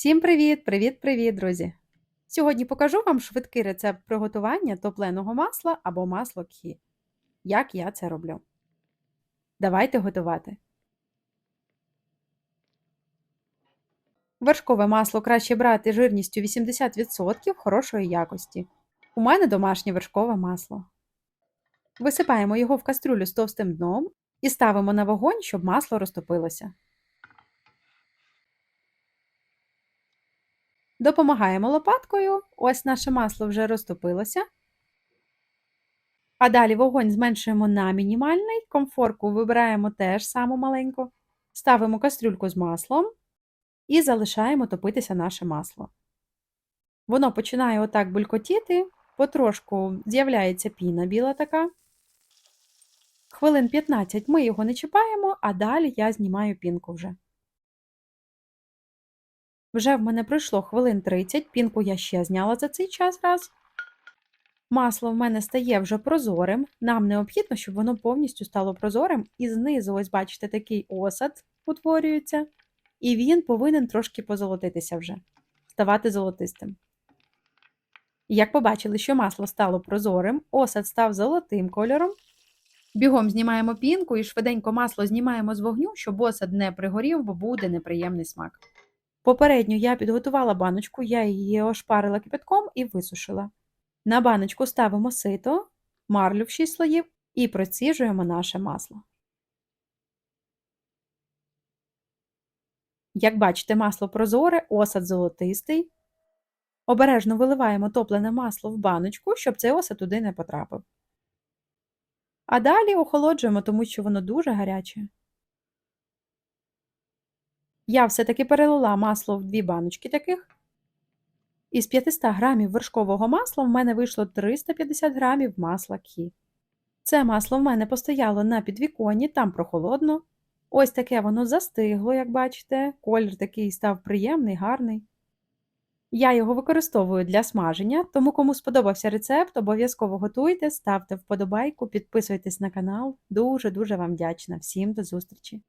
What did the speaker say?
Всім привіт! Привіт-привіт, друзі! Сьогодні покажу вам швидкий рецепт приготування топленого масла або масло кхі. Як я це роблю. Давайте готувати. Вершкове масло краще брати жирністю 80% хорошої якості. У мене домашнє вершкове масло. Висипаємо його в кастрюлю з товстим дном і ставимо на вогонь, щоб масло розтопилося. Допомагаємо лопаткою. Ось наше масло вже розтопилося. А далі вогонь зменшуємо на мінімальний, комфорку вибираємо теж саму маленьку, ставимо кастрюльку з маслом і залишаємо топитися наше масло. Воно починає отак булькотіти, потрошку з'являється піна біла така. Хвилин 15 ми його не чіпаємо, а далі я знімаю пінку вже. Вже в мене пройшло хвилин 30, пінку я ще зняла за цей час раз. Масло в мене стає вже прозорим. Нам необхідно, щоб воно повністю стало прозорим. І знизу, ось бачите, такий осад утворюється, і він повинен трошки позолотитися вже, ставати золотистим. Як побачили, що масло стало прозорим, осад став золотим кольором. Бігом знімаємо пінку і швиденько масло знімаємо з вогню, щоб осад не пригорів, бо буде неприємний смак. Попередньо я підготувала баночку, я її ошпарила кипятком і висушила. На баночку ставимо сито, марлю в 6 слоїв і проціжуємо наше масло. Як бачите, масло прозоре, осад золотистий. Обережно виливаємо топлене масло в баночку, щоб цей осад туди не потрапив. А далі охолоджуємо, тому що воно дуже гаряче. Я все-таки перелила масло в дві баночки таких. Із 500 грамів вершкового масла в мене вийшло 350 грамів масла кхі. Це масло в мене постояло на підвіконні, там прохолодно. Ось таке воно застигло, як бачите, колір такий став приємний, гарний. Я його використовую для смаження, тому кому сподобався рецепт, обов'язково готуйте, ставте вподобайку, підписуйтесь на канал. Дуже-дуже вам вдячна. Всім до зустрічі!